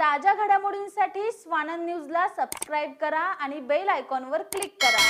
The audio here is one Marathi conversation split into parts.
ताज्या घडामोडींसाठी स्वानंद न्यूजला सबस्क्राईब करा आणि बेल आयकॉनवर क्लिक करा.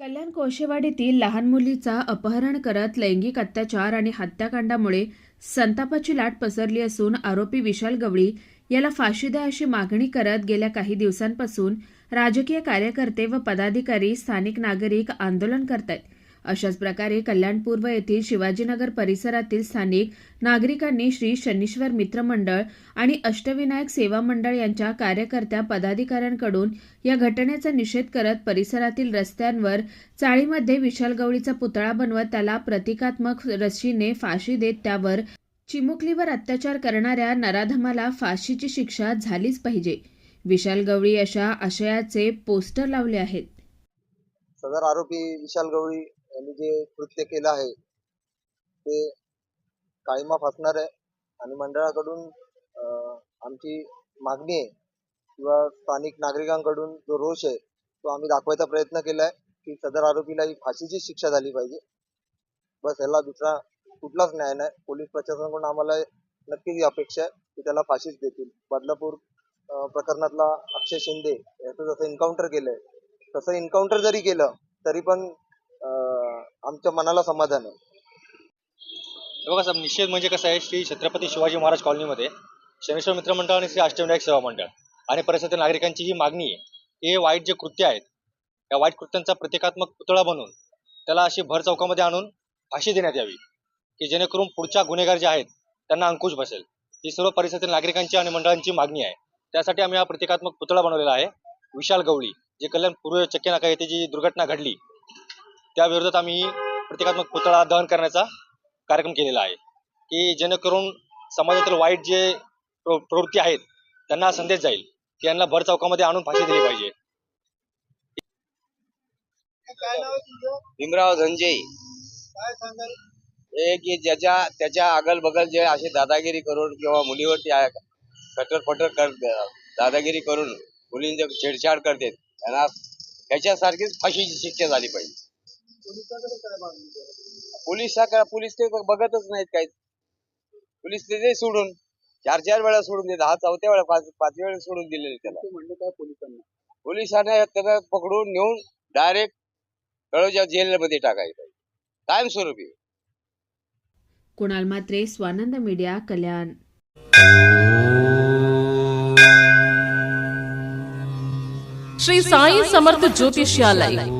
कल्याण कोशेवाडीतील लहान मुलीचा अपहरण करत लैंगिक अत्याचार आणि हत्याकांडामुळे संतापाची लाट पसरली असून आरोपी विशाल गवळी याला फाशी द्या अशी मागणी करत गेल्या काही दिवसांपासून राजकीय कार्यकर्ते व पदाधिकारी स्थानिक नागरिक आंदोलन करत आहेत अशाच प्रकारे कल्याण पूर्व येथील शिवाजीनगर परिसरातील स्थानिक नागरिकांनी श्री शनीश्वर मित्र मंडळ आणि अष्टविनायक सेवा मंडळ यांच्या कार्यकर्त्या पदाधिकाऱ्यांकडून या घटनेचा निषेध करत परिसरातील रस्त्यांवर चाळीमध्ये विशाल गवळीचा पुतळा बनवत त्याला प्रतिकात्मक रशीने फाशी देत त्यावर चिमुकलीवर अत्याचार करणाऱ्या नराधमाला फाशीची शिक्षा झालीच पाहिजे. विशाल गवळी अशा आशयाचे पोस्टर लावले आहेत. सदर आरोपी विशाल गवळी यांनी जे कृत्य केलं आहे ते काळीमा फासणार आहे. आणि मंडळाकडून आमची मागणी आहे किंवा स्थानिक नागरिकांकडून जो रोष आहे तो आम्ही दाखवायचा प्रयत्न केला आहे की सदर आरोपीला ही फाशीची शिक्षा झाली पाहिजे. बस याला दुसरा कुठलाच न्याय नाही. पोलीस प्रशासनाकडून आम्हाला नक्कीच ही अपेक्षा आहे की त्याला फाशीच देतील. बदलापूर प्रकरणातला अक्षय शिंदे याचं जसं एन्काउंटर केलंय तसं एन्काउंटर जरी केलं तरी पण आमच्या मनाला समाधान आहे. हे बघा साहेब निषेध म्हणजे कसं आहे? श्री छत्रपती शिवाजी महाराज कॉलनीमध्ये शनेश्वर मित्र मंडळ आणि श्री अष्टविनायक सेवा मंडळ आणि परिसरातील नागरिकांची ही मागणी आहे हे वाईट जे कृत्य आहेत या वाईट कृत्यांचा प्रतिकात्मक पुतळा बनवून त्याला अशी भर चौकामध्ये आणून फाशी देण्यात यावी की जेणेकरून पुढच्या गुन्हेगार जे आहेत त्यांना अंकुश बसेल. ही सर्व परिसरातील नागरिकांची आणि मंडळांची मागणी आहे. त्यासाठी आम्ही हा प्रतिकात्मक पुतळा बनवलेला आहे. विशाल गवळी जे कल्याण पूर्व चक्के नाका येथे जी दुर्घटना घडली त्या विरोधात आम्ही प्रतिकात्मक पुतळा दहन करण्याचा कार्यक्रम केलेला आहे. की जेणेकरून समाजातील वाईट जे प्रवृत्ती आहेत त्यांना संदेश जाईल की यांना भर चौकामध्ये आणून फाशी दिली पाहिजे. भीमराव धनजे हे की ज्याच्या त्याच्या अगल बगल जे असे दादागिरी करून किंवा मुलीवरती कटर पटर कर दादागिरी करून मुलींचे छेडछाड करते त्यांना त्याच्यासारखीच फाशीची शिक्षा झाली पाहिजे. पोलीस का पोलीस ते बघतच नाहीत काही पोलीस ते दे सोडून चार चार वेळा सोडून देत हा चौथ्या वेळा पाच पाच वेळा सोडून दिलेले त्याला. पोलिसांना? त्याला पकडून नेऊन डायरेक्ट कळवच्या जेलमध्ये टाकायचं कायमस्वरूपी. कुणाल मात्रे स्वानंद मीडिया कल्याण. श्री साई समर्थ ज्योतिष्यालय